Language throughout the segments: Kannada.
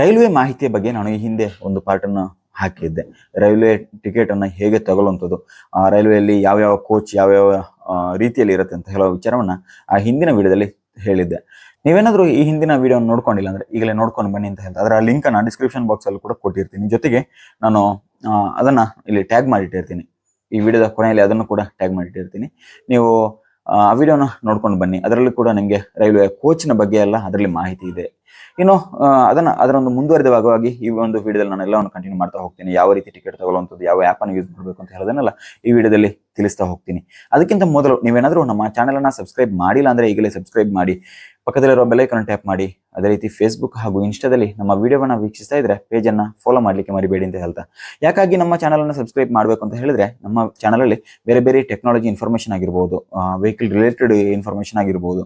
ರೈಲ್ವೆ ಮಾಹಿತಿಯ ಬಗ್ಗೆ ನಾನು ಈ ಹಿಂದೆ ಒಂದು ಪಾರ್ಟನ್ನು ಹಾಕಿದ್ದೆ. ರೈಲ್ವೆ ಟಿಕೆಟ್ ಅನ್ನ ಹೇಗೆ ತಗೊಳ್ಳುವಂಥದ್ದು, ಆ ರೈಲ್ವೆಯಲ್ಲಿ ಯಾವ್ಯಾವ ಕೋಚ್ ಯಾವ್ಯಾವ ರೀತಿಯಲ್ಲಿ ಇರುತ್ತೆ ಅಂತ ಹೇಳೋ ವಿಚಾರವನ್ನು ಆ ಹಿಂದಿನ ವಿಡಿಯೋದಲ್ಲಿ ಹೇಳಿದ್ದೆ. ನೀವೇನಾದರೂ ಈ ಹಿಂದಿನ ವಿಡಿಯೋ ನೋಡ್ಕೊಂಡಿಲ್ಲ ಅಂದರೆ ಈಗಲೇ ನೋಡ್ಕೊಂಡು ಬನ್ನಿ ಅಂತ ಹೇಳ್ತಾ ಅದರ ಲಿಂಕ್ ಅನ್ನ ಡಿಸ್ಕ್ರಿಪ್ಷನ್ ಬಾಕ್ಸಲ್ಲಿ ಕೂಡ ಕೊಟ್ಟಿರ್ತೀನಿ. ಜೊತೆಗೆ ನಾನು ಅದನ್ನ ಇಲ್ಲಿ ಟ್ಯಾಗ್ ಮಾಡಿಟ್ಟಿರ್ತೀನಿ. ಈ ವಿಡಿಯೋದ ಕೊನೆಯಲ್ಲಿ ಅದನ್ನು ಕೂಡ ಟ್ಯಾಗ್ ಮಾಡಿಟ್ಟಿರ್ತೀನಿ. ನೀವು, ಆ ವಿಡಿಯೋನ ನೋಡ್ಕೊಂಡು ಬನ್ನಿ. ಅದರಲ್ಲಿ ಕೂಡ ನಿಮಗೆ ರೈಲ್ವೆ ಕೋಚ್ನ ಬಗ್ಗೆ ಎಲ್ಲ ಅದರಲ್ಲಿ ಮಾಹಿತಿ ಇದೆ. ಇನ್ನು ಅದನ್ನ ಅದರ ಒಂದು ಮುಂದುವರೆದ ಭಾಗವಾಗಿ ಈ ಒಂದು ವಿಡಿಯೋದಲ್ಲಿ ನಾನು ಎಲ್ಲವನ್ನು ಕಂಟಿನ್ಯೂ ಮಾಡ್ತಾ ಹೋಗ್ತೀನಿ. ಯಾವ ರೀತಿ ಟಿಕೆಟ್ ತಗೊಳ್ಳುವಂಥದ್ದು, ಯಾವ ಆ್ಯಪ್ ಅನ್ನು ಯೂಸ್ ಮಾಡಬೇಕು ಅಂತ ಹೇಳೋದನ್ನೆಲ್ಲ ಈ ವಿಡಿಯೋದಲ್ಲಿ ತಿಳಿಸ್ತಾ ಹೋಗ್ತೀನಿ. ಅದಕ್ಕಿಂತ ಮೊದಲು ನೀವೇನಾದರೂ ನಮ್ಮ ಚಾನೆಲ್ ಅನ್ನ ಸಬ್ಸ್ಕ್ರೈಬ್ ಮಾಡಿಲ್ಲ ಅಂದ್ರೆ ಈಗಲೇ ಸಬ್ಸ್ಕ್ರೈಬ್ ಮಾಡಿ, ಪಕ್ಕದಲ್ಲಿರುವ ಬೆಲೈಕನ್ನು ಟ್ಯಾಪ್ ಮಾಡಿ, ಅದೇ ರೀತಿ ಫೇಸ್ಬುಕ್ ಹಾಗೂ ಇನ್ಸ್ಟಾದಲ್ಲಿ ನಮ್ಮ ವಿಡಿಯೋವನ್ನು ವೀಕ್ಷಿಸ್ತಾ ಇದ್ರೆ ಪೇಜನ್ನು ಫಾಲೋ ಮಾಡ್ಲಿಕ್ಕೆ ಮರಿಬೇಡಿ ಅಂತ ಹೇಳ್ತಾ. ಯಾಕಾಗಿ ನಮ್ಮ ಚಾನಲ್ ಅನ್ನ ಸಬ್ಸ್ಕ್ರೈಬ್ ಮಾಡಬೇಕು ಅಂತ ಹೇಳಿದ್ರೆ, ನಮ್ಮ ಚಾನಲಲ್ಲಿ ಬೇರೆ ಬೇರೆ ಟೆಕ್ನಾಲಜಿ ಇನ್ಫಾರ್ಮೇಶನ್ ಆಗಿರ್ಬೋದು ವೆಹಿಕಲ್ ರಿಲೇಟೆಡ್ ಇನ್ಫಾರ್ಮೇಶನ್ ಆಗಿರ್ಬೋದು.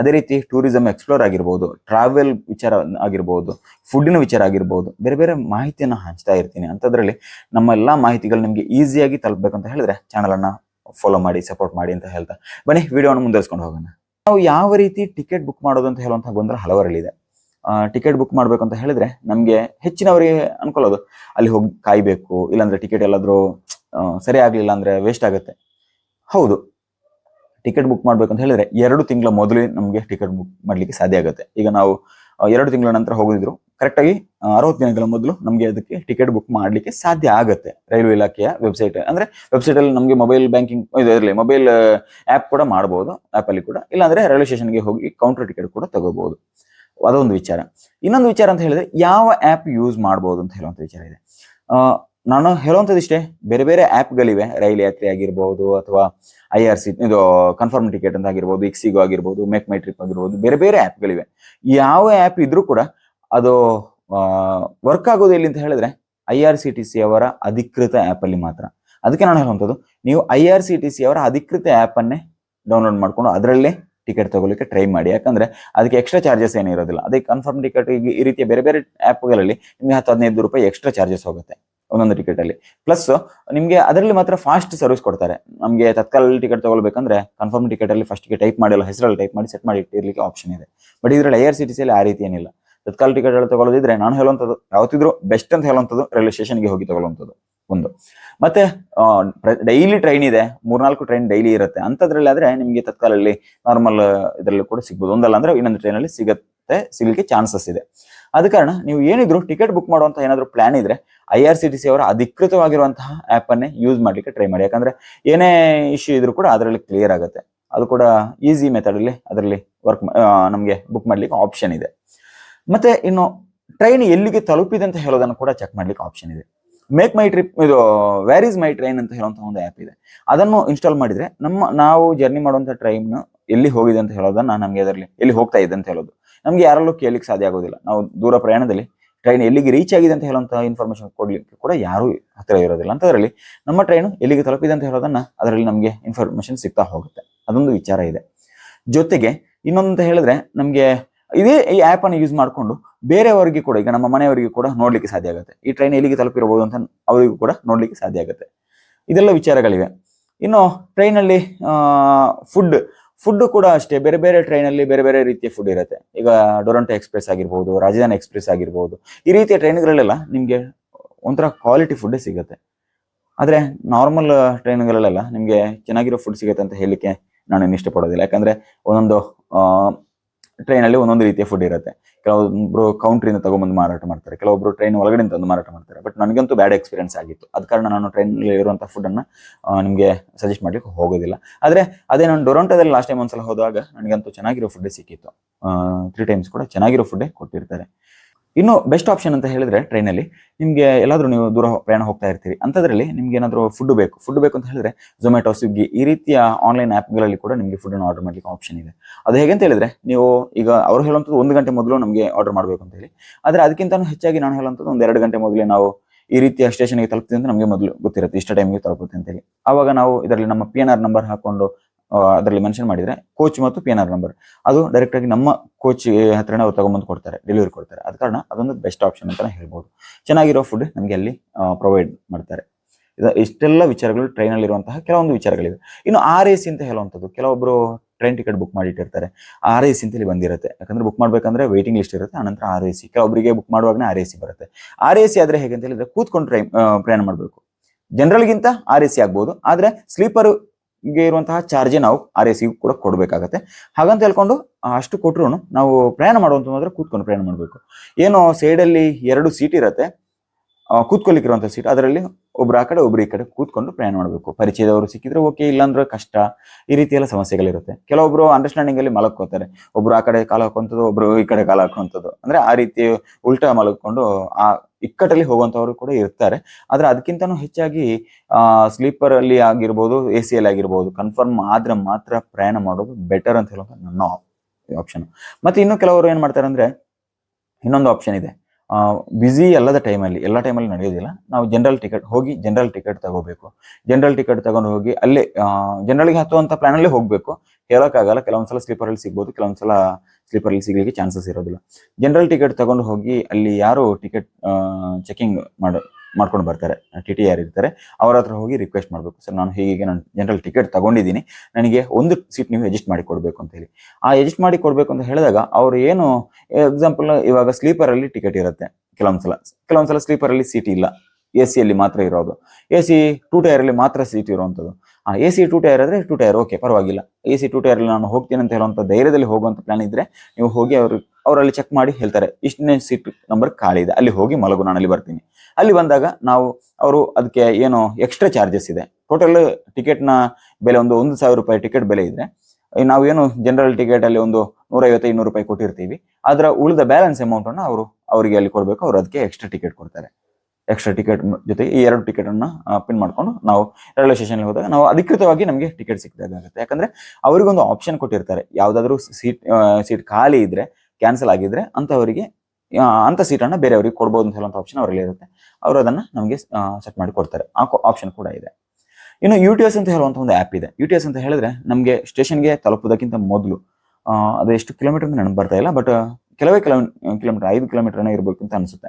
ಅದೇ ರೀತಿ ಟೂರಿಸಂ ಎಕ್ಸ್ಪ್ಲೋರ್ ಆಗಿರ್ಬೋದು ಟ್ರಾವೆಲ್ ವಿಚಾರ ಆಗಿರ್ಬೋದು ಫುಡ್ಡಿನ ವಿಚಾರ ಆಗಿರ್ಬೋದು, ಬೇರೆ ಬೇರೆ ಮಾಹಿತಿಯನ್ನು ಹಂಚ್ತಾ ಇರ್ತೀನಿ. ಅಂಥದ್ರಲ್ಲಿ ನಮ್ಮ ಎಲ್ಲ ಮಾಹಿತಿಗಳು ನಿಮಗೆ ಈಸಿಯಾಗಿ ತಲುಪಬೇಕಂತ ಹೇಳಿದ್ರೆ ಚಾನಲನ್ನು ಫಾಲೋ ಮಾಡಿ ಸಪೋರ್ಟ್ ಮಾಡಿ ಅಂತ ಹೇಳ್ತಾ. ಬನ್ನಿ ವಿಡಿಯೋನ ಮುಂದುವರಿಸ್ಕೊಂಡು ಹೋಗೋಣ. ನಾವು ಯಾವ ರೀತಿ ಟಿಕೆಟ್ ಬುಕ್ ಮಾಡೋದು ಅಂತ ಹೇಳುವಂಥ ಗೊಂದಲ ಹಲವರಲ್ಲಿದೆ. ಟಿಕೆಟ್ ಬುಕ್ ಮಾಡಬೇಕು ಅಂತ ಹೇಳಿದ್ರೆ ನಮಗೆ ಹೆಚ್ಚಿನವರಿಗೆ ಅನ್ಕೊಳ್ಳೋದು ಅಲ್ಲಿ ಹೋಗಿ ಕಾಯಬೇಕು, ಇಲ್ಲಾಂದರೆ ಟಿಕೆಟ್ ಎಲ್ಲಾದರೂ ಸರಿ ಆಗಲಿಲ್ಲ ಅಂದರೆ ವೇಸ್ಟ್ ಆಗುತ್ತೆ. ಹೌದು. ಟಿಕೆಟ್ ಬುಕ್ ಮಾಡ್ಬೇಕಂತ ಹೇಳಿದ್ರೆ ಎರಡು ತಿಂಗಳ ಮೊದಲೇ ನಮಗೆ ಟಿಕೆಟ್ ಬುಕ್ ಮಾಡ್ಲಿಕ್ಕೆ ಸಾಧ್ಯ ಆಗುತ್ತೆ. ಈಗ ನಾವು ಎರಡು ತಿಂಗಳ ನಂತರ ಹೋಗೋದಿದ್ರು ಕರೆಕ್ಟಾಗಿ ಅರವತ್ತು ದಿನಗಳ ಮೊದಲು ನಮಗೆ ಅದಕ್ಕೆ ಟಿಕೆಟ್ ಬುಕ್ ಮಾಡಲಿಕ್ಕೆ ಸಾಧ್ಯ ಆಗುತ್ತೆ. ರೈಲ್ವೆ ಇಲಾಖೆಯ ವೆಬ್ಸೈಟ್, ಅಂದ್ರೆ ವೆಬ್ಸೈಟ್ ಅಲ್ಲಿ ನಮಗೆ ಮೊಬೈಲ್ ಬ್ಯಾಂಕಿಂಗ್ ಇದರಲ್ಲಿ ಮೊಬೈಲ್ ಆ್ಯಪ್ ಕೂಡ ಮಾಡಬಹುದು ಆ್ಯಪ್ ಅಲ್ಲಿ ಕೂಡ. ಇಲ್ಲಾಂದ್ರೆ ರೈಲ್ವೆ ಸ್ಟೇಷನ್ಗೆ ಹೋಗಿ ಕೌಂಟರ್ ಟಿಕೆಟ್ ಕೂಡ ತಗೋಬಹುದು ಅದೊಂದು ವಿಚಾರ. ಇನ್ನೊಂದು ವಿಚಾರ ಅಂತ ಹೇಳಿದ್ರೆ ಯಾವ ಆ್ಯಪ್ ಯೂಸ್ ಮಾಡಬಹುದು ಅಂತ ಹೇಳುವಂಥ ವಿಚಾರ ಇದೆ. ನಾನು ಹೇಳುವಂಥದ್ದಿಷ್ಟೇ ಬೇರೆ ಬೇರೆ ಆ್ಯಪ್ಗಳಿವೆ ರೈಲ್ ಯಾತ್ರೆ ಆಗಿರ್ಬೋದು ಅಥವಾ ಐ ಆರ್ ಸಿ ಇದು ಕನ್ಫರ್ಮ್ ಟಿಕೆಟ್ ಅಂತ ಆಗಿರ್ಬೋದು ಇಕ್ಸಿಗೋ ಆಗಿರ್ಬೋದು ಮೇಕ್ ಮೈ ಟ್ರಿಪ್ ಆಗಿರ್ಬೋದು, ಬೇರೆ ಬೇರೆ ಆ್ಯಪ್ಗಳಿವೆ ಯಾವ ಆ್ಯಪ್ ಇದ್ರೂ ಕೂಡ ಅದು ವರ್ಕ್ ಆಗೋದು ಎಲ್ಲಿ ಅಂತ ಹೇಳಿದ್ರೆ I R C T C ಅವರ ಅಧಿಕೃತ ಆ್ಯಪಲ್ಲಿ ಮಾತ್ರ. ಅದಕ್ಕೆ ನಾನು ಹೇಳುವಂಥದ್ದು, ನೀವು I R C T C ಅವರ ಅಧಿಕೃತ ಆ್ಯಪನ್ನೇ ಡೌನ್ಲೋಡ್ ಮಾಡ್ಕೊಂಡು ಅದರಲ್ಲೇ ಟಿಕೆಟ್ ತಗೊಳ್ಳಿಕ್ಕೆ ಟ್ರೈ ಮಾಡಿ. ಯಾಕಂದ್ರೆ ಅದಕ್ಕೆ ಎಕ್ಸ್ಟ್ರಾ ಚಾರ್ಜಸ್ ಏನಿರೋದಿಲ್ಲ ಅದೇ ಕನ್ಫರ್ಮ್ ಟಿಕೆಟ್ ಈ ರೀತಿಯ ಬೇರೆ ಬೇರೆ ಆ್ಯಪ್ಗಳಲ್ಲಿ ನಿಮಗೆ ಹತ್ತು ಹದಿನೈದು ರೂಪಾಯಿ ಎಕ್ಸ್ಟ್ರಾ ಚಾರ್ಜಸ್ ಹೋಗುತ್ತೆ. ಒಂದೊಂದು ಟಿಕೆಟ್ ಅಲ್ಲಿ. ಪ್ಲಸ್ ನಿಮಗೆ ಅದರಲ್ಲಿ ಮಾತ್ರ ಫಾಸ್ಟ್ ಸರ್ವಿಸ್ ಕೊಡ್ತಾರೆ. ನಮಗೆ ತತ್ಕಾಲದಲ್ಲಿ ಟಿಕೆಟ್ ತಗೊಳ್ಬೇಕಂದ್ರೆ ಕನ್ಫರ್ಮ್ ಟಿಕೆಟ್ ಅಲ್ಲಿ ಫಸ್ಟ್ಗೆ ಟೈಪ್ ಮಾಡಿಲ್ಲ ಹೆಸರಲ್ಲಿ ಟೈಪ್ ಮಾಡಿ ಸೆಟ್ ಮಾಡಿ ಇಟ್ಟಿರ್ಲಿಕ್ಕೆ ಆಪ್ಷನ್ ಇದೆ. ಬಟ್ ಇದರಲ್ಲಿ ಐ ಆರ್ ಸಿ ಟಿ ಸಿಯಲ್ಲಿ ಆ ರೀತಿ ಏನಿಲ್ಲ. ತತ್ಕಾಲ ಟಿಕೆಟ್ ಅಲ್ಲಿ ತಗೊಳ್ಳೋದಿದ್ರೆ ನಾನು ಹೇಳುವಂಥದ್ದು, ಯಾವತ್ತಿದ್ರು ಬೆಸ್ಟ್ ಅಂತ ಹೇಳುವಂಥದ್ದು ರೈಲ್ವೆ ಸ್ಟೇಷನ್ಗೆ ಹೋಗಿ ತಗೊಳ್ಳುವಂಥದ್ದು ಒಂದು. ಮತ್ತೆ ಡೈಲಿ ಟ್ರೈನ್ ಇದೆ. ಮೂರ್ನಾಲ್ಕು ಟ್ರೈನ್ ಡೈಲಿ ಇರುತ್ತೆ. ಅಂತದ್ರಲ್ಲಿ ಆದ್ರೆ ನಿಮಗೆ ತತ್ಕಾಲಲ್ಲಿ ನಾರ್ಮಲ್ ಇದರಲ್ಲಿ ಕೂಡ ಸಿಗ್ಬೋದು. ಒಂದಲ್ಲ ಅಂದ್ರೆ ಇನ್ನೊಂದು ಟ್ರೈನಲ್ಲಿ ಸಿಗುತ್ತೆ, ಸಿಗಲಿಕ್ಕೆ ಚಾನ್ಸಸ್ ಇದೆ. ಆದ ಕಾರಣ ನೀವು ಏನಿದ್ರು ಟಿಕೆಟ್ ಬುಕ್ ಮಾಡುವಂಥ ಏನಾದ್ರು ಪ್ಲಾನ್ ಇದ್ರೆ I R C T C ಅವರ ಅಧಿಕೃತವಾಗಿರುವಂತಹ ಆಪ್ ಅನ್ನೇ ಯೂಸ್ ಮಾಡ್ಲಿಕ್ಕೆ ಟ್ರೈ ಮಾಡಿ. ಯಾಕಂದ್ರೆ ಏನೇ ಇಶ್ಯೂ ಇದ್ರೂ ಕೂಡ ಅದರಲ್ಲಿ ಕ್ಲಿಯರ್ ಆಗುತ್ತೆ. ಅದು ಕೂಡ ಈಸಿ ಮೆಥಡ್ ಅಲ್ಲಿ ಅದರಲ್ಲಿ ವರ್ಕ್ ನಮಗೆ ಬುಕ್ ಮಾಡ್ಲಿಕ್ಕೆ ಆಪ್ಷನ್ ಇದೆ. ಮತ್ತೆ ಇನ್ನು ಟ್ರೈನ್ ಎಲ್ಲಿಗೆ ತಲುಪಿದೆ ಅಂತ ಹೇಳೋದನ್ನು ಕೂಡ ಚೆಕ್ ಮಾಡ್ಲಿಕ್ಕೆ ಆಪ್ಷನ್ ಇದೆ. ಮೇಕ್ ಮೈ ಟ್ರಿಪ್ ಇದು ವೇರ್ ಇಸ್ ಮೈ ಟ್ರೈನ್ ಅಂತ ಹೇಳುವಂತಹ ಒಂದು ಆ್ಯಪ್ ಇದೆ. ಅದನ್ನು ಇನ್ಸ್ಟಾಲ್ ಮಾಡಿದ್ರೆ ನಮ್ಮ, ನಾವು ಜರ್ನಿ ಮಾಡುವಂಥ ಟ್ರೈನ್ ಎಲ್ಲಿ ಹೋಗಿದೆ ಅಂತ ಹೇಳೋದನ್ನ ನಮಗೆ ಅದರಲ್ಲಿ ಎಲ್ಲಿ ಹೋಗ್ತಾ ಇದೆ ಅಂತ ಹೇಳೋದು. ನಮ್ಗೆ ಯಾರಲ್ಲೂ ಕೇಳಲಿಕ್ಕೆ ಸಾಧ್ಯ ಆಗೋದಿಲ್ಲ. ನಾವು ದೂರ ಪ್ರಯಾಣದಲ್ಲಿ ಟ್ರೈನ್ ಎಲ್ಲಿಗೆ ರೀಚ್ ಆಗಿದೆ ಅಂತ ಹೇಳುವಂತಹ ಇನ್ಫಾರ್ಮೇಶನ್ ಕೊಡ್ಲಿಕ್ಕೆ ಕೂಡ ಯಾರು ಹತ್ತಿರ ಇರೋದಿಲ್ಲ. ಅಂತ ಅದರಲ್ಲಿ ನಮ್ಮ ಟ್ರೈನು ಎಲ್ಲಿಗೆ ತಲುಪಿದೆ ಅಂತ ಹೇಳೋದನ್ನ ಅದರಲ್ಲಿ ನಮಗೆ ಇನ್ಫಾರ್ಮೇಶನ್ ಸಿಗ್ತಾ ಹೋಗುತ್ತೆ. ಅದೊಂದು ವಿಚಾರ ಇದೆ. ಜೊತೆಗೆ ಇನ್ನೊಂದು ಹೇಳಿದ್ರೆ ನಮಗೆ ಇದೇ ಈ ಆ್ಯಪ್ ಅನ್ನು ಯೂಸ್ ಮಾಡಿಕೊಂಡು ಬೇರೆಯವರಿಗೆ ಕೂಡ, ಈಗ ನಮ್ಮ ಮನೆಯವರಿಗೆ ಕೂಡ ನೋಡ್ಲಿಕ್ಕೆ ಸಾಧ್ಯ ಆಗುತ್ತೆ. ಈ ಟ್ರೈನ್ ಎಲ್ಲಿಗೆ ತಲುಪಿರಬಹುದು ಅಂತ ಅವರಿಗೂ ಕೂಡ ನೋಡ್ಲಿಕ್ಕೆ ಸಾಧ್ಯ ಆಗುತ್ತೆ. ಇದೆಲ್ಲ ವಿಚಾರಗಳಿವೆ. ಇನ್ನು ಟ್ರೈನಲ್ಲಿ ಫುಡ್ ಫುಡ್ ಕೂಡ ಅಷ್ಟೇ, ಬೇರೆ ಬೇರೆ ಟ್ರೈನಲ್ಲಿ ಬೇರೆ ಬೇರೆ ರೀತಿಯ ಫುಡ್ ಇರುತ್ತೆ. ಈಗ ಡೊರಂಟೊ ಎಕ್ಸ್ಪ್ರೆಸ್ ಆಗಿರ್ಬೋದು ರಾಜಧಾನಿ ಎಕ್ಸ್ಪ್ರೆಸ್ ಆಗಿರ್ಬೋದು, ಈ ರೀತಿಯ ಟ್ರೈನ್ಗಳಲ್ಲೆಲ್ಲ ನಿಮಗೆ ಒಂಥರ ಕ್ವಾಲಿಟಿ ಫುಡ್ ಸಿಗುತ್ತೆ. ಆದರೆ ನಾರ್ಮಲ್ ಟ್ರೈನ್ಗಳಲ್ಲೆಲ್ಲ ನಿಮಗೆ ಚೆನ್ನಾಗಿರೋ ಫುಡ್ ಸಿಗುತ್ತೆ ಅಂತ ಹೇಳಲಿಕ್ಕೆ ನಾನು ಇಷ್ಟಪಡೋದಿಲ್ಲ. ಯಾಕಂದ್ರೆ ಒಂದೊಂದು ಟ್ರೈನಲ್ಲಿ ಒಂದೊಂದು ರೀತಿಯ ಫುಡ್ ಇರುತ್ತೆ. ಕೆಲವೊಬ್ರು ಕೌಂಟ್ರಿಂದ ತಗೊಂಬಂದು ಮಾರಾಟ ಮಾಡ್ತಾರೆ, ಕೆಲವೊಬ್ರು ಟ್ರೈನ್ ಒಳಗಡೆ ತಂದು ಮಾರಾಟ ಮಾಡ್ತಾರೆ. ಬಟ್ ನನಗಂತೂ ಬ್ಯಾಡ್ ಎಕ್ಸ್ಪೀರಿಯನ್ಸ್ ಆಗಿತ್ತು. ಅದ ಕಾರಣ ನಾನು ಟ್ರೈನಲ್ಲಿ ಇರುವಂಥ ಫುಡ್ಡನ್ನು ನಿಮಗೆ ಸಜೆಸ್ಟ್ ಮಾಡ್ಲಿಕ್ಕೆ ಹೋಗೋದಿಲ್ಲ. ಆದರೆ ಅದೇ ನಾನು ಡೊರೊಂಟೋದಲ್ಲಿ ಲಾಸ್ಟ್ ಟೈಮ್ ಒಂದ್ಸಲ ಹೋದಾಗ ನನಗಂತೂ ಚೆನ್ನಾಗಿರೋ ಫುಡ್ ಸಿಕ್ಕಿತ್ತು. ತ್ರೀ ಟೈಮ್ಸ್ ಕೂಡ ಚೆನ್ನಾಗಿರೋ ಫುಡ್ಡೇ ಕೊಟ್ಟಿರ್ತಾರೆ. ಇನ್ನು ಬೆಸ್ಟ್ ಆಪ್ಷನ್ ಅಂತ ಹೇಳಿದ್ರೆ ಟ್ರೈನಲ್ಲಿ ನಿಮಗೆ ಎಲ್ಲಾದ್ರೂ ನೀವು ದೂರ ಪ್ರಯಾಣ ಹೋಗ್ತಾ ಇರ್ತೀರಿ. ಅಂಥದ್ರಲ್ಲಿ ನಿಮ್ಗೆ ಏನಾದರೂ ಫುಡ್ ಬೇಕು. ಫುಡ್ ಬೇಕು ಅಂತ ಹೇಳಿದ್ರೆ ಝೊಮ್ಯಾಟೊ ಸ್ವಿಗ್ಗಿ ಈ ರೀತಿಯ ಆನ್ಲೈನ್ ಆ್ಯಪ್ಗಳಲ್ಲಿ ಕೂಡ ನಿಮಗೆ ಫುಡ್ಡನ್ನು ಆರ್ಡರ್ ಮಾಡಲಿಕ್ಕೆ ಆಪ್ಷನ್ ಇದೆ. ಅದು ಹೇಗೆ ಅಂತ ಹೇಳಿದ್ರೆ ನೀವು ಈಗ ಅವ್ರು ಹೇಳುವಂಥದ್ದು ಒಂದು ಗಂಟೆ ಮೊದಲು ನಮಗೆ ಆರ್ಡರ್ ಮಾಡಬೇಕು ಅಂತ ಹೇಳಿ. ಆದರೆ ಅದಕ್ಕಿಂತ ಹೆಚ್ಚಾಗಿ ನಾನು ಹೇಳುವಂಥದ್ದು ಒಂದು ಎರಡು ಗಂಟೆ ಮೊದಲೇ ನಾವು ಈ ರೀತಿಯ ಸ್ಟೇಷನ್ಗೆ ತಲುಪ್ತೀವಿ ಅಂತ ನಮಗೆ ಮೊದಲು ಗೊತ್ತಿರುತ್ತೆ. ಇಷ್ಟು ಟೈಮ್ಗೆ ತಲುಪುತ್ತೆ ಅಂತ ಹೇಳಿ. ಆವಾಗ ನಾವು ಇದರಲ್ಲಿ ನಮ್ಮ ಪಿ ಎನ್ ಆರ್ ನಂಬರ್ ಹಾಕೊಂಡು ಅದರಲ್ಲಿ ಮೆನ್ಷನ್ ಮಾಡಿದರೆ ಕೋಚ್ ಮತ್ತು ಪಿ ಎನ್ ಆರ್ ನಂಬರ್ ಅದು ಡೈರೆಕ್ಟಾಗಿ ನಮ್ಮ ಕೋಚ್ ಹತ್ರನೇ ಅವ್ರು ತೊಗೊಂಬಂದು ಕೊಡ್ತಾರೆ ಡೆಲಿವರಿ ಕೊಡ್ತಾರೆ. ಅದ ಕಾರಣ ಅದೊಂದು ಬೆಸ್ಟ್ ಆಪ್ಷನ್ ಅಂತಲೇ ಹೇಳ್ಬೋದು. ಚೆನ್ನಾಗಿರೋ ಫುಡ್ ನಮಗೆ ಅಲ್ಲಿ ಪ್ರೊವೈಡ್ ಮಾಡ್ತಾರೆ. ಇದು, ಇಷ್ಟೆಲ್ಲ ವಿಚಾರಗಳು ಟ್ರೈನಲ್ಲಿರುವಂತಹ ಕೆಲವೊಂದು ವಿಚಾರಗಳಿವೆ. ಇನ್ನು ಆರ್ ಎ ಸಿ ಅಂತ ಹೇಳುವಂಥದ್ದು ಕೆಲವೊಬ್ಬರು ಟ್ರೈನ್ ಟಿಕೆಟ್ ಬುಕ್ ಮಾಡಿಟ್ಟಿರ್ತಾರೆ. ಆರ್ ಎ ಸಿ ಅಂತೇಳಿ ಬಂದಿರುತ್ತೆ. ಯಾಕಂದ್ರೆ ಬುಕ್ ಮಾಡಬೇಕಂದ್ರೆ ವೇಟಿಂಗ್ ಲಿಸ್ಟ್ ಇರುತ್ತೆ, ಆನಂತರ ಆರ್ ಎ ಸಿ ಕೆಲವೊಬ್ಬರಿಗೆ ಬುಕ್ ಮಾಡುವಾಗನೇ ಆರ್ ಎ ಸಿ ಬರುತ್ತೆ. ಆರ್ ಎ ಸಿ ಆದರೆ ಹೇಗೆ ಅಂತ ಹೇಳಿದ್ರೆ ಕೂತ್ಕೊಂಡು ಟ್ರೈನ್ ಪ್ರಯಾಣ ಮಾಡಬೇಕು. ಜನರಲ್ಗಿಂತ ಆರ್ ಎ ಸಿ ಆಗ್ಬೋದು, ಆದರೆ ಸ್ಲೀಪರ್ ಗೆ ಇರುವಂತಹ ಚಾರ್ಜ್ ನಾವು ಆರ್ ಎ ಸಿ ಕೂಡ ಕೊಡಬೇಕಾಗತ್ತೆ. ಹಾಗಂತ ಹೇಳ್ಕೊಂಡು ಅಷ್ಟು ಕೊಟ್ಟರು ನಾವು ಪ್ರಯಾಣ ಮಾಡುವಂತ ಮಾತ್ರ ಕೂತ್ಕೊಂಡು ಪ್ರಯಾಣ ಮಾಡಬೇಕು. ಏನು ಸೈಡಲ್ಲಿ ಎರಡು ಸೀಟ್ ಇರುತ್ತೆ. ಆ, ಕೂತ್ಕೊಳ್ಳಿಕ್ಕಿರುವಂತ ಸೀಟ್ ಅದರಲ್ಲಿ ಒಬ್ರು ಆ ಕಡೆ ಒಬ್ರು ಈ ಕಡೆ ಕೂತ್ಕೊಂಡು ಪ್ರಯಾಣ ಮಾಡಬೇಕು. ಪರಿಚಯದವರು ಸಿಕ್ಕಿದ್ರೆ ಓಕೆ ಇಲ್ಲಾಂದ್ರೆ ಕಷ್ಟ. ಈ ರೀತಿ ಎಲ್ಲ ಸಮಸ್ಯೆಗಳಿರುತ್ತೆ. ಕೆಲವೊಬ್ರು ಅಂಡರ್ಸ್ಟ್ಯಾಂಡಿಂಗ್ ಅಲ್ಲಿ ಮಲಗ್ಕೋತಾರೆ. ಒಬ್ರು ಆ ಕಡೆ ಕಾಲ ಹಾಕುವಂಥದ್ದು ಒಬ್ರು ಈ ಕಡೆ ಕಾಲ ಹಾಕುವಂಥದ್ದು ಅಂದ್ರೆ ಆ ರೀತಿ ಉಲ್ಟಾ ಮಲಕೊಂಡು ಆ ಇಕ್ಕಟ್ಟಲ್ಲಿ ಹೋಗುವಂತವರು ಕೂಡ ಇರ್ತಾರೆ. ಆದ್ರೆ ಅದಕ್ಕಿಂತನೂ ಹೆಚ್ಚಾಗಿ ಸ್ಲೀಪರ್ ಅಲ್ಲಿ ಆಗಿರ್ಬೋದು ಎ ಸಿ ಅಲ್ಲಿ ಆಗಿರ್ಬೋದು ಕನ್ಫರ್ಮ್ ಆದ್ರೆ ಮಾತ್ರ ಪ್ರಯಾಣ ಮಾಡೋದು ಬೆಟರ್ ಅಂತ ಹೇಳುವಂತ ನನ್ನ ಆಪ್ಷನ್ ಮತ್ತೆ ಇನ್ನು ಕೆಲವರು ಏನ್ ಮಾಡ್ತಾರೆ ಅಂದ್ರೆ, ಇನ್ನೊಂದು ಆಪ್ಷನ್ ಇದೆ. ಬ್ಯುಸಿ ಅಲ್ಲದ ಟೈಮಲ್ಲಿ ಎಲ್ಲ ಟೈಮಲ್ಲಿ ನಡೆಯೋದಿಲ್ಲ. ನಾವು ಜನರಲ್ ಟಿಕೆಟ್ ಹೋಗಿ ಜನರಲ್ ಟಿಕೆಟ್ ತಗೋಬೇಕು. ಜನರಲ್ ಟಿಕೆಟ್ ತಗೊಂಡು ಹೋಗಿ ಅಲ್ಲೇ ಜನರಲ್ಗೆ ಹತ್ತುವಂಥ ಹೋಗಬೇಕು ಹೋಗ್ಬೇಕು. ಹೇಳಕ್ಕಾಗಲ್ಲ. ಕೆಲವೊಂದ್ಸಲ ಸ್ಲೀಪರ್ ಅಲ್ಲಿ ಸಿಗ್ಬೋದು, ಕೆಲವೊಂದ್ಸಲ ಸ್ಲೀಪರ್ ಅಲ್ಲಿ ಸಿಗಲಿಕ್ಕೆ ಚಾನ್ಸಸ್ ಇರೋದಿಲ್ಲ. ಜನರಲ್ ಟಿಕೆಟ್ ತಗೊಂಡು ಹೋಗಿ ಅಲ್ಲಿ ಯಾರು ಟಿಕೆಟ್ ಚೆಕಿಂಗ್ ಮಾಡ, ಮಾಡ್ಕೊಂಡು ಬರ್ತಾರೆ. ಟಿ ಟಿ ಯಾರು ಇರ್ತಾರೆ, ಅವ್ರ ಹತ್ರ ಹೋಗಿ ರಿಕ್ವೆಸ್ಟ್ ಮಾಡಬೇಕು. ಸರ್, ನಾನು ಹೀಗೆ ನಾನು ಜನರಲ್ ಟಿಕೆಟ್ ತಗೊಂಡಿದ್ದೀನಿ. ನನಗೆ ಒಂದು ಸೀಟ್ ನೀವು ಅಡ್ಜಸ್ಟ್ ಮಾಡಿ ಕೊಡಬೇಕು ಅಂತ ಹೇಳಿ. ಆ ಅಡ್ಜಸ್ಟ್ ಮಾಡಿ ಕೊಡಬೇಕು ಅಂತ ಹೇಳಿದಾಗ ಅವ್ರು ಏನು ಎಕ್ಸಾಂಪಲ್ ಇವಾಗ ಸ್ಲೀಪರ್ ಅಲ್ಲಿ ಟಿಕೆಟ್ ಇರುತ್ತೆ. ಕೆಲವೊಂದ್ಸಲ ಕೆಲವೊಂದ್ಸಲ ಸ್ಲೀಪರ್ ಅಲ್ಲಿ ಸೀಟ್ ಇಲ್ಲ. ಎ ಸಿಯಲ್ಲಿ ಮಾತ್ರ ಇರೋದು. ಎ ಸಿ ಟೂ ಟೈರಲ್ಲಿ ಮಾತ್ರ ಸೀಟ್ ಇರುವಂಥದ್ದು. ಎ ಸಿ ಟೂ ಟೈರ್ ಆದರೆ ಟೂ ಟೈರ್ ಓಕೆ ಪರವಾಗಿಲ್ಲ. ಎ ಸಿ ಟೂ ಅಲ್ಲಿ ನಾನು ಹೋಗ್ತೀನಿ ಅಂತ ಹೇಳುವಂಥ ಧೈರ್ಯದಲ್ಲಿ ಹೋಗುವಂಥ ಪ್ಲಾನ್ ಇದ್ದರೆ ನೀವು ಹೋಗಿ ಅವರು, ಅವರಲ್ಲಿ ಚೆಕ್ ಮಾಡಿ ಹೇಳ್ತಾರೆ ಇಷ್ಟನೇ ಸೀಟ್ ನಂಬರ್ ಖಾಲಿ ಇದೆ. ಅಲ್ಲಿ ಹೋಗಿ ಮಲಗು ನಾನು ಅಲ್ಲಿ ಬರ್ತೀನಿ. ಅಲ್ಲಿ ಬಂದಾಗ ನಾವು, ಅವರು ಅದಕ್ಕೆ ಏನು ಎಕ್ಸ್ಟ್ರಾ ಚಾರ್ಜಸ್ ಇದೆ. ಟೋಟಲ್ ಟಿಕೆಟ್ನ ಬೆಲೆ ಒಂದು ಒಂದು ಸಾವಿರ ರೂಪಾಯಿ ಟಿಕೆಟ್ ಬೆಲೆ ನಾವು ನಾವೇನು ಜನರಲ್ ಟಿಕೆಟ್ ಅಲ್ಲಿ ಒಂದು ನೂರೈವತ್ತು, ಇನ್ನೂರು ರೂಪಾಯಿ ಕೊಟ್ಟಿರ್ತೀವಿ. ಅದರ ಉಳಿದ ಬ್ಯಾಲೆನ್ಸ್ ಅಮೌಂಟ್ ಅನ್ನ ಅವರು, ಅವರಿಗೆ ಅಲ್ಲಿ ಕೊಡಬೇಕು, ಅವ್ರು ಅದಕ್ಕೆ ಎಕ್ಸ್ಟ್ರಾ ಟಿಕೆಟ್ ಕೊಡ್ತಾರೆ. ಎಕ್ಸ್ಟ್ರಾ ಟಿಕೆಟ್ ಜೊತೆಗೆ ಈ ಎರಡು ಟಿಕೆಟ್ ಅನ್ನ ಪಿನ್ ಮಾಡ್ಕೊಂಡು ನಾವು ರೈಲ್ವೆ ಸ್ಟೇಷನ್ಗೆ ಹೋದಾಗ ನಾವು ಅಧಿಕೃತವಾಗಿ ನಮಗೆ ಟಿಕೆಟ್ ಸಿಕ್ಕಿದಾಗುತ್ತೆ ಯಾಕಂದ್ರೆ ಅವರಿಗೊಂದು ಆಪ್ಷನ್ ಕೊಟ್ಟಿರ್ತಾರೆ. ಯಾವ್ದಾದ್ರು ಸೀಟ್ ಸೀಟ್ ಖಾಲಿ ಇದ್ರೆ ಕ್ಯಾನ್ಸಲ್ ಆಗಿದ್ರೆ ಅಂತವರಿಗೆ ಅಂತ ಸೀಟನ್ನು ಬೇರೆಯವರಿಗೆ ಕೊಡ್ಬೋದು ಅಂತ ಹೇಳುವಂಥ ಆಪ್ಷನ್ ಅವರಲ್ಲಿ ಇರುತ್ತೆ. ಅವರು ಅದನ್ನ ನಮಗೆ ಸೆಟ್ ಮಾಡಿ ಕೊಡ್ತಾರೆ. ಆ ಆಪ್ಷನ್ ಕೂಡ ಇದೆ. ಇನ್ನು ಯು ಟಿ ಎಸ್ ಅಂತ ಹೇಳುವಂಥ ಒಂದು ಆ್ಯಪ್ ಇದೆ. ಯು ಟಿ ಎಸ್ ಅಂತ ಹೇಳಿದ್ರೆ ನಮಗೆ ಸ್ಟೇಷನ್ಗೆ ತಲುಪೋದಕ್ಕಿಂತ ಮೊದಲು ಅದು ಎಷ್ಟು ಕಿಲೋಮೀಟರ್ ಅಂತ ನೆನಪು ಬರ್ತಾ ಇಲ್ಲ ಬಟ್ ಕೆಲವೇ ಕಿಲೋ, ಕಿಲೋಮೀಟರ್, ಐದು ಕಿಲೋಮೀಟರ್ನ ಇರಬೇಕು ಅಂತ ಅನಿಸುತ್ತೆ.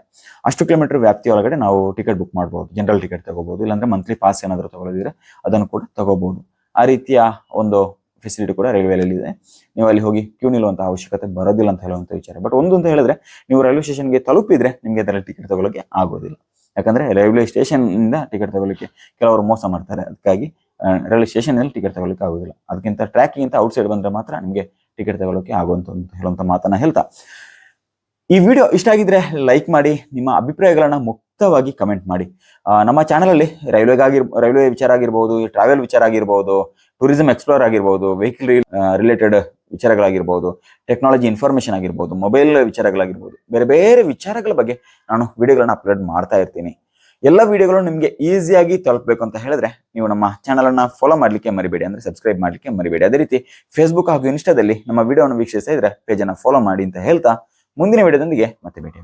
ಅಷ್ಟು ಕಿಲೋಮೀಟರ್ ವ್ಯಾಪ್ತಿ ಒಳಗಡೆ ನಾವು ಟಿಕೆಟ್ ಬುಕ್ ಮಾಡ್ಬೋದು, ಜನರಲ್ ಟಿಕೆಟ್ ತಗೋಬಹುದು ಇಲ್ಲಾಂದ್ರೆ ಮಂತ್ಲಿ ಪಾಸ್ ಏನಾದರೂ ತಗೊಳ್ಳೋದಿದ್ರೆ ಅದನ್ನು ಕೂಡ ತಗೋಬಹುದು ಆ ರೀತಿಯ ಒಂದು ಫೆಸಿಲಿಟಿ ಕೂಡ ರೈಲ್ವೆಯಲ್ಲಿ ಇದೆ. ನೀವು ಅಲ್ಲಿ ಹೋಗಿ ಕ್ಯೂ ನಿಲ್ಲುವಂಥ ಅವಶ್ಯಕತೆ ಬರೋದಿಲ್ಲ ಅಂತ ಹೇಳುವಂಥ ವಿಚಾರ. ಬಟ್ ಒಂದು ಅಂತ ಹೇಳಿದ್ರೆ, ನೀವು ರೈಲ್ವೆ ಸ್ಟೇಷನ್ಗೆ ತಲುಪಿದ್ರೆ ನಿಮಗೆ ಅದರಲ್ಲಿ ಟಿಕೆಟ್ ತಗೊಳ್ಳೋಕೆ ಆಗೋದಿಲ್ಲ. ಯಾಕಂದ್ರೆ ರೈಲ್ವೆ ಸ್ಟೇಷನ್ ಇಂದ ಟಿಕೆಟ್ ತಗೊಳ್ಳಿಕ್ಕೆ ಕೆಲವರು ಮೋಸ ಮಾಡ್ತಾರೆ. ಅದಕ್ಕಾಗಿ ರೈಲ್ವೆ ಸ್ಟೇಷನ್ ಟಿಕೆಟ್ ತಗೊಳ್ಳಿಕ್ಕೆ ಆಗೋದಿಲ್ಲ. ಅದಕ್ಕಿಂತ ಟ್ರ್ಯಾಕಿಂಗ್ ಅಂತ ಔಟ್ಸೈಡ್ ಬಂದ್ರೆ ಮಾತ್ರ ನಿಮಗೆ ಟಿಕೆಟ್ ತಗೊಳ್ಳೋಕೆ ಆಗುವಂತ ಅಂತ ಹೇಳುವಂತ ಮಾತನ್ನ ಹೇಳ್ತಾ. ಈ ವಿಡಿಯೋ ಇಷ್ಟ ಆಗಿದ್ರೆ ಲೈಕ್ ಮಾಡಿ, ನಿಮ್ಮ ಅಭಿಪ್ರಾಯಗಳನ್ನ ಮುಕ್ತವಾಗಿ ಕಮೆಂಟ್ ಮಾಡಿ. ನಮ್ಮ ಚಾನಲ್ ಅಲ್ಲಿ ರೈಲ್ವೆಗಾಗಿರ್ ರೈಲ್ವೆ ವಿಚಾರ ಆಗಿರ್ಬೋದು ಟ್ರಾವೆಲ್ ವಿಚಾರ ಆಗಿರ್ಬೋದು ಟೂರಿಸಂ ಎಕ್ಸ್ಪ್ಲೋರ್ ಆಗಿರ್ಬೋದು ವೆಹಿಕಲ್ ರಿಲೇಟೆಡ್ ವಿಚಾರಗಳಾಗಿರ್ಬೋದು ಟೆಕ್ನಾಲಜಿ ಇನ್ಫಾರ್ಮೇಷನ್ ಆಗಿರ್ಬೋದು ಮೊಬೈಲ್ ವಿಚಾರಗಳಾಗಿರ್ಬೋದು, ಬೇರೆ ಬೇರೆ ವಿಚಾರಗಳ ಬಗ್ಗೆ ನಾನು ವಿಡಿಯೋಗಳನ್ನ ಅಪ್ಲೋಡ್ ಮಾಡ್ತಾ ಇರ್ತೀನಿ. ಎಲ್ಲ ವಿಡಿಯೋಗಳು ನಿಮಗೆ ಈಸಿಯಾಗಿ ತಲುಪಬೇಕು ಅಂತ ಹೇಳಿದ್ರೆ ನೀವು ನಮ್ಮ ಚಾನಲ್ ಅನ್ನ ಫಾಲೋ ಮಾಡ್ಲಿಕ್ಕೆ ಮರಿಬೇಡಿ ಅಂದ್ರೆ ಸಬ್ಸ್ಕ್ರೈಬ್ ಮಾಡ್ಲಿಕ್ಕೆ ಮರಿಬೇಡಿ. ಅದೇ ರೀತಿ ಫೇಸ್ಬುಕ್ ಹಾಗೂ ಇನ್ಸ್ಟಾದಲ್ಲಿ ನಮ್ಮ ವಿಡಿಯೋವನ್ನು ವೀಕ್ಷಿಸ್ತಾ ಇದ್ರೆ ಪೇಜ್ ಅನ್ನ ಫಾಲೋ ಮಾಡಿ ಅಂತ ಹೇಳ್ತಾ ಮುಂದಿನ ವಿಡಿಯೋದೊಂದಿಗೆ ಮತ್ತೆ ಭೇಟಿ